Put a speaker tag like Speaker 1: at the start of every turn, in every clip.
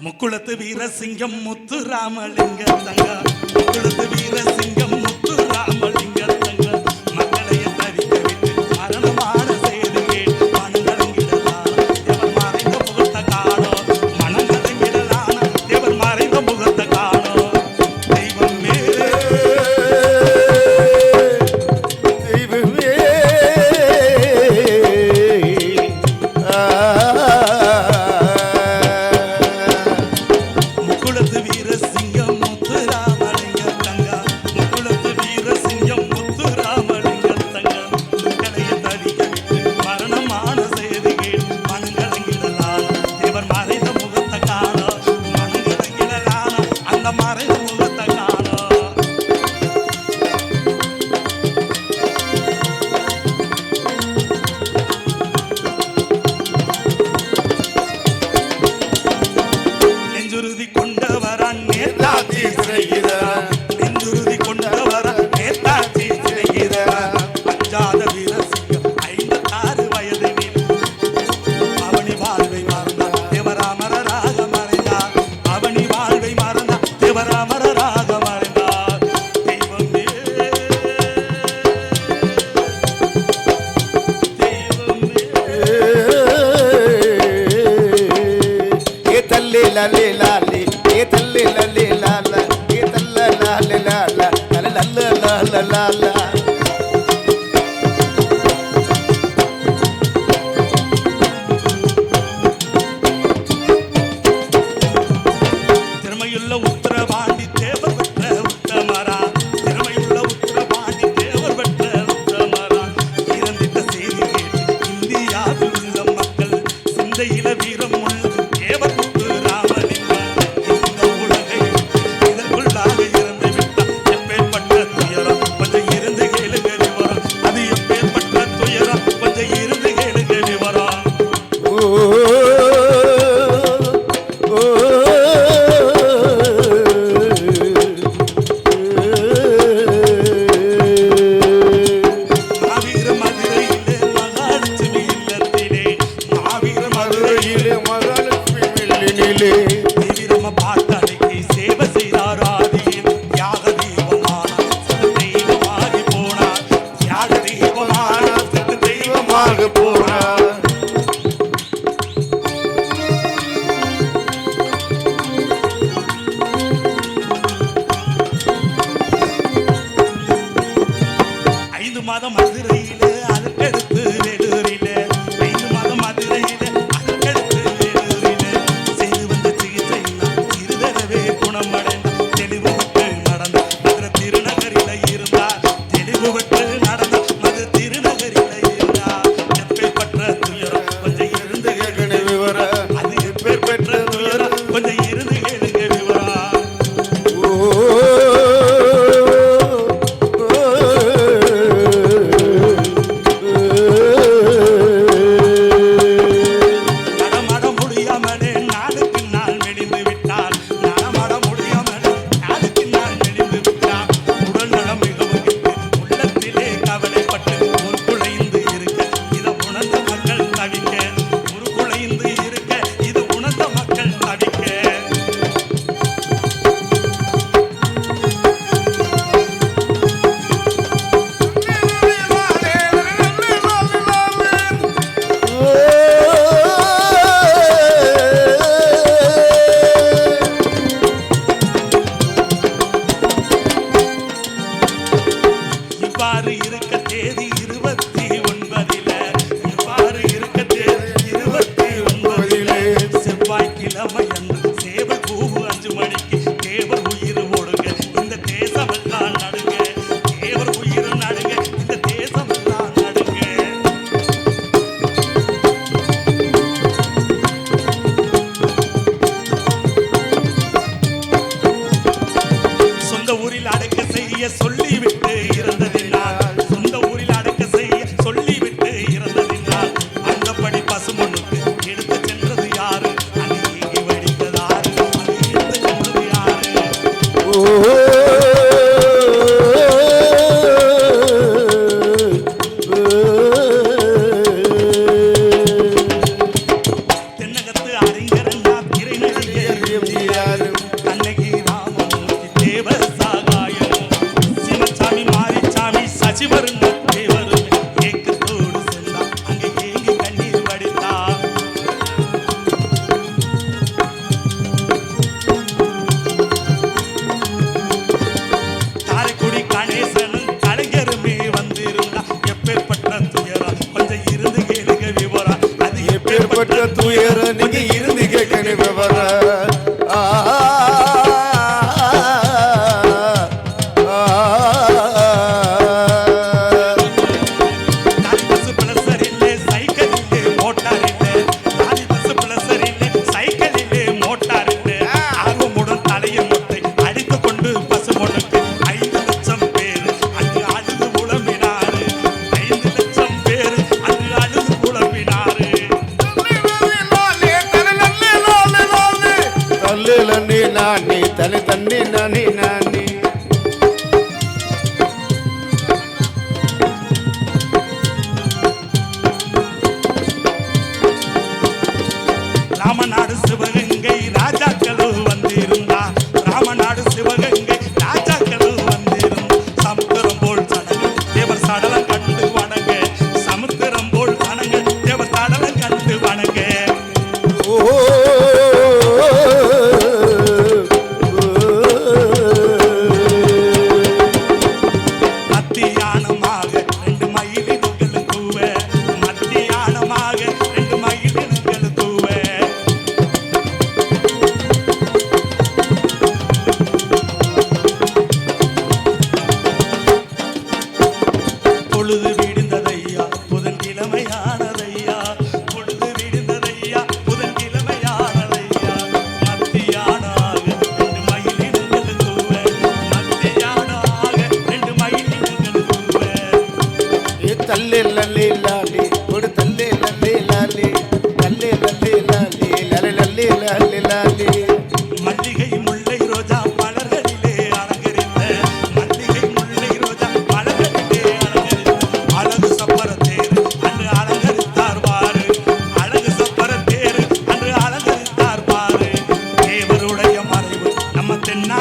Speaker 1: முக்குளத்து வீர சிங்கம் முத்து ராமலிங்க தங்கா. முக்குளத்து வீர சிங்கம் முத்து ராமலிங்க முக்குளத்து வீர சிங்கம் முத்துராமலிங்க தங்கா முக்குளத்து வீர சிங்கம் முத்துராமலிங்க தங்கா கடையை தடிக்க விட்டு மரணமான செய்தி கேள் மனங்கலங்கிடலாம் தேவர் மறைந்த முகத்தை காண மனங்கலங்கிடலாம் மறைந்த முகத்தை காண.
Speaker 2: ছেলে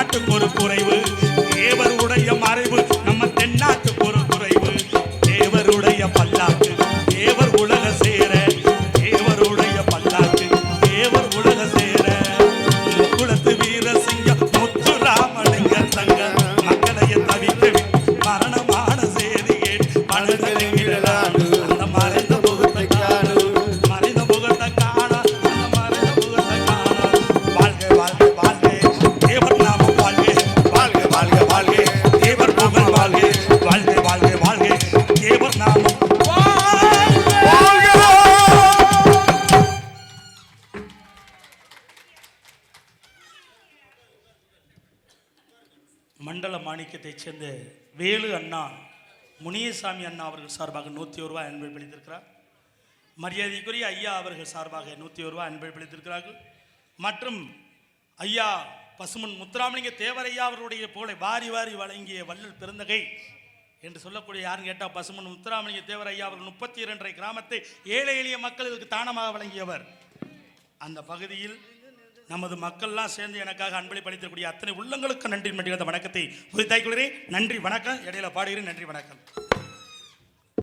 Speaker 2: எனக்கு ஒரு
Speaker 1: குறைவு இயக்கத்தைச் சேர்ந்த வேலு அண்ணா முனியசாமி அண்ணா அவர்கள் சார்பாக நூற்றி ஒரு ரூபா அன்பை பிடித்திருக்கிறார் மரியாதைக்குரிய ஐயா அவர்கள் சார்பாக நூற்றி ஒரு ரூபா அன்பை பிடித்திருக்கிறார்கள் மற்றும் ஐயா பசுமன் முத்துராமலிங்க தேவரையா அவருடைய புகழை வாரி வாரி வழங்கிய வள்ளல் பிறந்தகை என்று சொல்லக்கூடிய யாருன்னு கேட்டால் பசுமன் முத்துராமலிங்க தேவரையா அவர்கள் முப்பத்தி இரண்டரை கிராமத்தை ஏழை எளிய மக்களுக்கு தானமாக வழங்கியவர். அந்த பகுதியில் நமது மக்கள்லாம் சேர்ந்து எனக்காக அன்பளி படித்தக்கூடிய அத்தனை உள்ளங்களுக்கு நன்றி மண்டிய அந்த வணக்கத்தை உறுதித்தாய்க்கொள்கிறேன் நன்றி வணக்கம். இடையில பாடுகிறேன். நன்றி வணக்கம்.